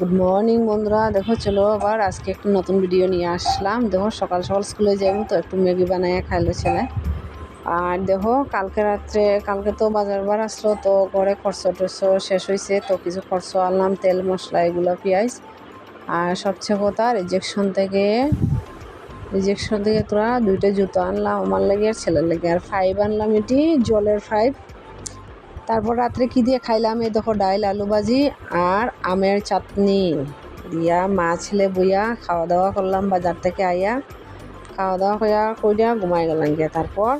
Good morning বন্ধুরা। দেখো, চলো আবার আজকে একটু নতুন ভিডিও নিয়ে আসলাম। দেখো, সকাল সকাল স্কুলে যাব তো, একটু ম্যাগি বানাইয়া খাইলো ছেলে। আর দেখো, কালকে রাত্রে, কালকে তো বাজার বার আসলো, তো ঘরে খরচ টরচ শেষ হয়েছে তো কিছু খরচ আনলাম, তেল, মশলা, এগুলো পেঁয়াজ। আর সবচেয়ে কথা রিজেকশন থেকে রিজেকশন থেকে তোরা দুইটা জুতো আনলাম, আমার লেগে আর ছেলের লেগে। আর ফাইভ আনলাম এটি, জলের ফাইভ তারপর রাত্রে কি দিয়ে খাইলাম? এই দেখো ডাইল, আলু ভাজি আর আমের চাটনি। দিয়া মা ছেলে বইয়া খাওয়া দাওয়া করলাম বাজার থেকে আইয়া। খাওয়া দাওয়া করিয়া করিয়া ঘুমাই গেলাম গিয়া। তারপর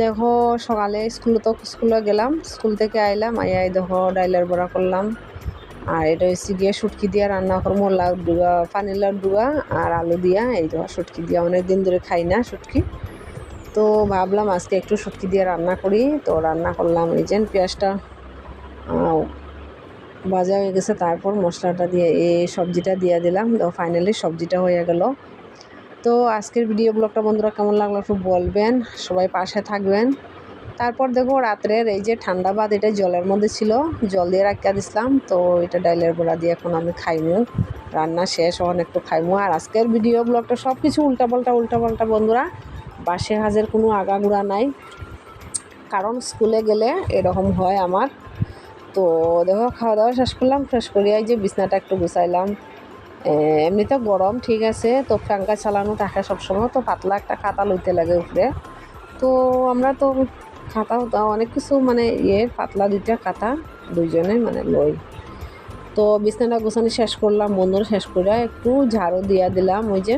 দেখো সকালে স্কুলে তো স্কুলে গেলাম, স্কুল থেকে আইলাম, আইয়া এই দেখো ডাইলের বড়া করলাম। আর এটা হচ্ছে গিয়ে শুটকি দিয়া রান্না করব লাউ ডুগা পানি লাউ ডুগা আর আলু দিয়া। এই দেখো শুটকি দিয়া অনেক দিন ধরে খাই না শুটকি। তো ভাবলাম আজকে একটু শুটকি দিয়ে রান্না করি। তো রান্না করলাম যে পেঁয়াজটা ভাজা হয়ে গেছে। তারপর মশলাটা দিয়ে এই সবজিটা দিয়ে দিলাম। তো ফাইনালি সবজিটা হয়ে গেল। তো আজকের ভিডিও ব্লগটা বন্ধুরা কেমন লাগল একটু বলবেন। সবাই পাশে থাকবেন। তারপর দেখো রাত্রের এই যে ঠান্ডা ভাত এটা জলের মধ্যে ছিল। জল দিয়ে রাখিয়া দিছিলাম। তো এটা ডাইলের বড়া দিয়ে এখন আমি খাইমু। রান্না শেষ অনেক একটু খাইমু। আর আজকের ভিডিও ব্লগটা সব কিছু উল্টাপাল্টা উল্টাপাল্টা বন্ধুরা। বাসে হাজের কোনো আগাগোড়া নাই। কারণ স্কুলে গেলে এরকম হয় আমার। তো দেখো খাওয়া দাওয়া শেষ করলাম, শেষ করিয়াই যে বিছনাটা একটু গুছাইলাম। এমনিতে গরম, ঠিক আছে। তো ফ্যাঙ্কা চালানো থাকে সবসময়, তো পাতলা একটা খাতা লইতে লাগে উপরে। তো আমরা তো খাতা অনেক কিছু মানে ইয়ে পাতলা দুইটা খাতা দুইজনে মানে লই। তো বিছনাটা গোছানি শেষ করলাম, বন্ধুরা শেষ করে একটু ঝাড়ু দিয়া দিলাম, ওই যে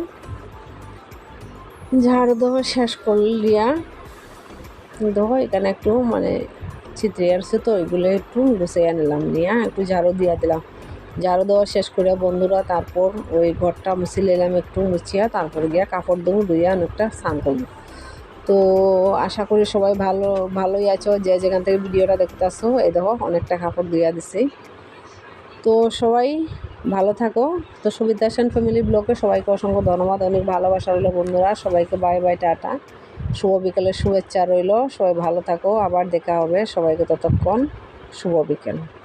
ঝাড়ু দেওয়া শেষ করলিয়া দেখো, এখানে একটু মানে চিত্রে আসছে তো, ওইগুলো একটু গুছিয়ে নিলাম নিয়ে একটু ঝাড়ু দিয়ে দিলাম। ঝাড়ু দেওয়া শেষ করে বন্ধুরা, তারপর ওই ঘরটা মুছি নিলাম একটু মুছিয়া, তারপর গিয়া কাপড় দেবো ধুইয়া অনেকটা স্নান করব। তো আশা করি সবাই ভালো, ভালোই আছো, যে যেখান থেকে ভিডিওটা দেখতে আসো এই দেখো, অনেকটা কাপড় ধুইয়া দিছি। তো সবাই ভালো থাকো। তো সুবিধা সেন ফ্যামিলি ব্লকে সবাইকে অসংখ্য ধন্যবাদ। অনেক ভালোবাসা রইল বন্ধুরা। সবাইকে বাই বাই টাটা। শুভ বিকেলের শুভেচ্ছা রইল। সবাই ভালো থাকো। আবার দেখা হবে সবাইকে ততক্ষণ। শুভ বিকেল।